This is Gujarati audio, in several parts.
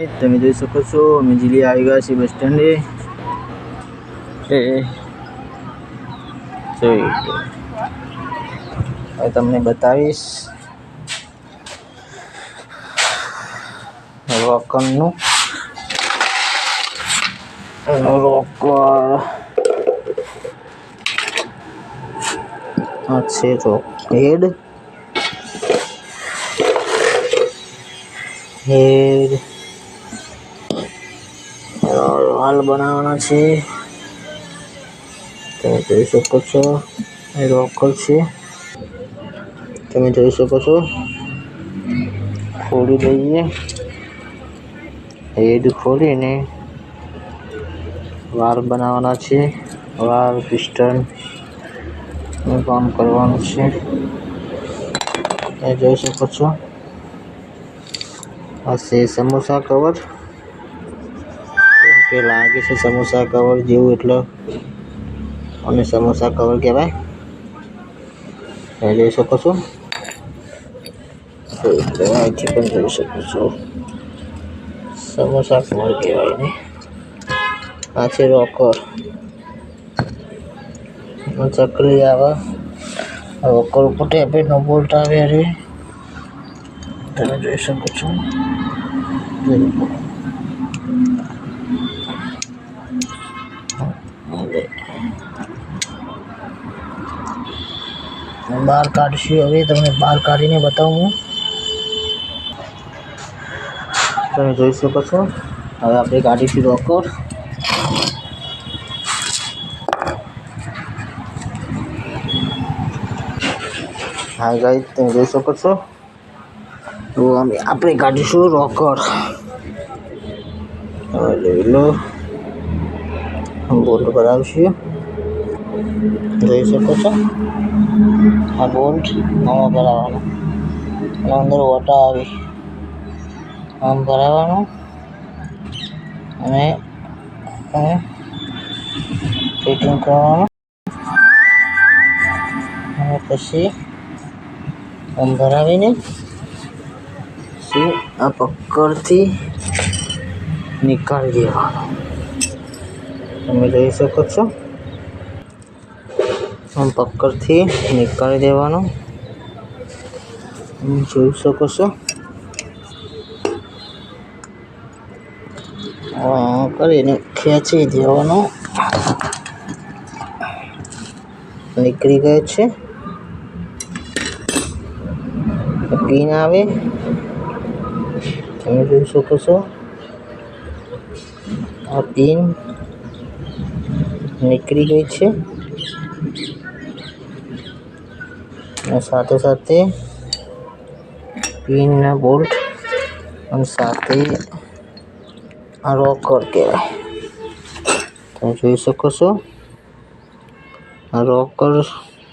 તમે જોઈ શકો છો, અમે જીલી આવી છીએ બસ સ્ટેન્ડે. હવે તમને બતાવીશ. રોકનનું રોકર આ રોક હેડ. હેડ. હાલ બનાવવાના છે. તમે જોઈ શકો છો. એ રોકર છે. તમે જોઈ શકો છો. ખોલી દઈએ. હેડ ખોલીને વાર બનાવવાના છે. વાર, પિસ્ટન કામ કરવાનું છે. એ જોઈ શકો છો. આ છે સમોસા કવર કે લાગે છે સમોસા કવર જેવું એટલે અને સમોસા કવર કહેવાય. જોઈ શકો છો અહીંથી પણ જોઈ શકો છો. સમોસા કવર કહેવાય ને. આ છે રોકર ચકલી આવે. રોકર ઉપર ટેબલેટનો બોલ્ટ આવે રે તમે જોઈ શકો છો જોઈ લો. હવે બહાર કાઢશું. હવે તમને બહાર કાઢીને બતાવું. હું તમે જોઈ શકો છો. હવે આપણે કાઢીશું રોકર હા ગાઈ તમે જોઈ શકો છો. તો અમે આપણે કાઢીશું રોકર જોઈ લો. પર કરાવશું જોઈ શકો છો. આ બોલ્ટ નવો ભરાવાનો. અને અંદર વોટા આવી. આમ ભરાવાનો. અને ફિટિંગ કરવાનું. અને પછી આમ ભરાવીને પછી આ પકડથી નીકાળી દેવાનો. તમે જોઈ શકો છો. આમ પકડથી નીકાળી દેવાનો. જોઈ શકો છો. કરીને ખેંચી દેવાનો. નીકળી ગયો છે. પીન આવે. તમે જોઈ શકો છો. આ પીન નીકળી ગઈ છે. અને સાથે સાથે પિનના બોલ્ટ અને સાથે આ રોકર કહેવાય. તમે જોઈ શકો છો. આ રોકર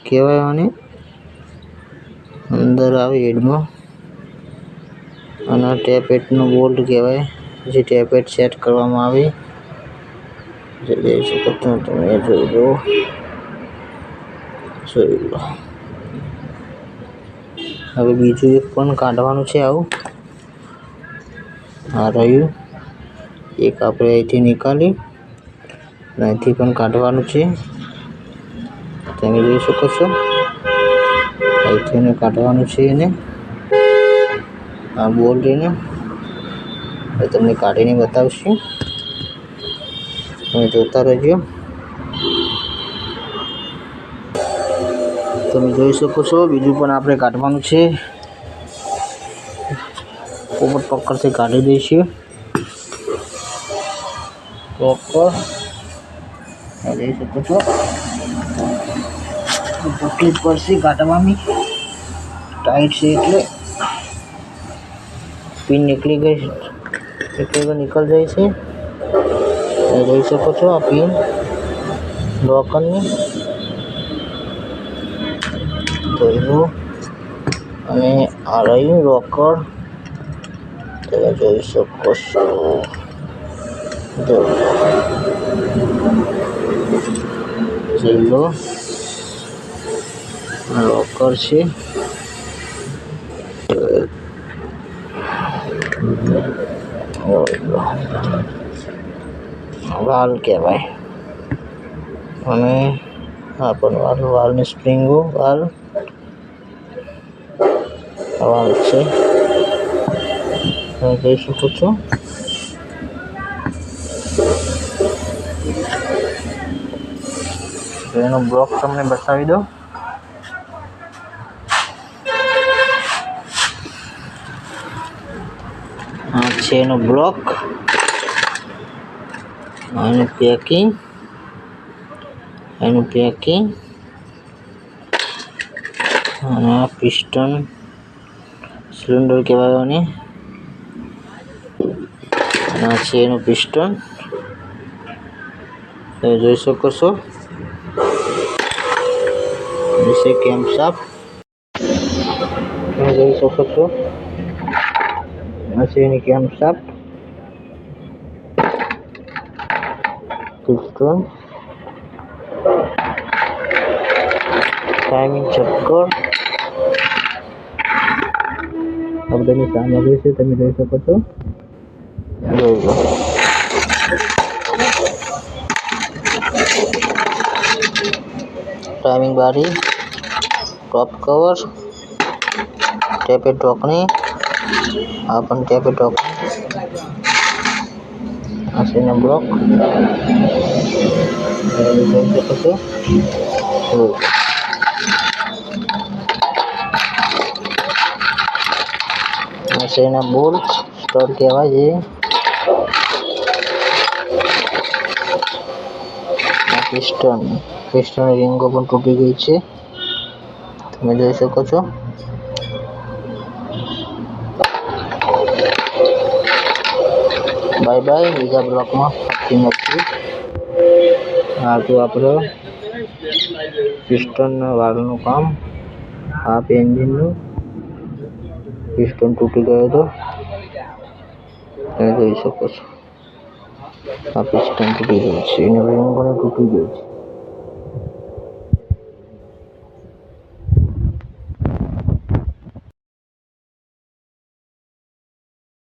કહેવાય અને અંદર આવે હેડમાં અને ટેપેટનો બોલ્ટ કહેવાય, જે ટેપેટ સેટ કરવામાં આવે. જે જોઈ શકો તમે જોઈ લો. જોઈ લો. હવે બીજું એક પણ કાઢવાનું છે આવું. આ રહ્યું. એક આપણે અહીંથી નીકાળી અને અહીંથી પણ કાઢવાનું છે. તમે જોઈ શકો છો. અહીંથી એને કાઢવાનું છે એને. આ બોલ લઈને હવે તમને કાઢીને બતાવશું. તમે જોતા રહેજો. તમે જોઈ શકો છો. બીજું પણ આપણે કાઢવાનું છે. પોપટ પક્કરથી કાઢી દઈશું. પક્કર જોઈ શકો છો. પટલી પડશે કાઢવાની. ટાઈટ છે એટલે. પિન નીકળી ગઈ એટલે નીકળ જાય છે. જોઈ શકો છો આ પિન લોકરની જોયું. અને આ રહ્યું રોકડ. તમે જોઈ શકો છો. જો જોઈ લો આ રોકર છે. વાલ કહેવાય. અને આ પણ વાલ, વાલની સ્પ્રિંગો, વાલ. આ વાલ છે તમે જોઈ શકો છો તો એનો બ્લોક તમને બતાવી દઉં આ છે એનો બ્લોક આનું પેકિંગ એનું પેકિંગ અને આ પિસ્ટન સિલિન્ડર કહેવાય અને આ છે એનું પિસ્ટન. તમે જોઈ શકો છો. વિશે કેમ સાફ. તમે જોઈ શકો છો. આ છે એની કેમ સાફ. પિસ્ટન. ટાઈમિંગ ચક્કર. આ બધાની સામગ્રી છે તમે જોઈ શકો છો જોઈ લો ટાઈમિંગ બારી ટોપ કવર ટેપે ટોકણી આ પણ ટેપે ટોકણી આ છે એનો બ્લોક તમે જોઈ શકો છો છે એના બોલ્ટ. સ્ટોર કહેવાય છે પિસ્ટન પિસ્ટન રિંગો પણ તૂટી ગઈ છે. તમે જોઈ શકો છો. બાય બાય બીજા બ્લોકમાં ફરી મળશું. આ તો આપણો પિસ્ટન વાળનું કામ. આ એન્જિનનું પિસ્ટન તૂટી ગયો હતો. તમે જોઈ શકો છો. આ પિસ્ટન તૂટી ગયું છે. એનું રિંગ પણ તૂટી ગયું છે.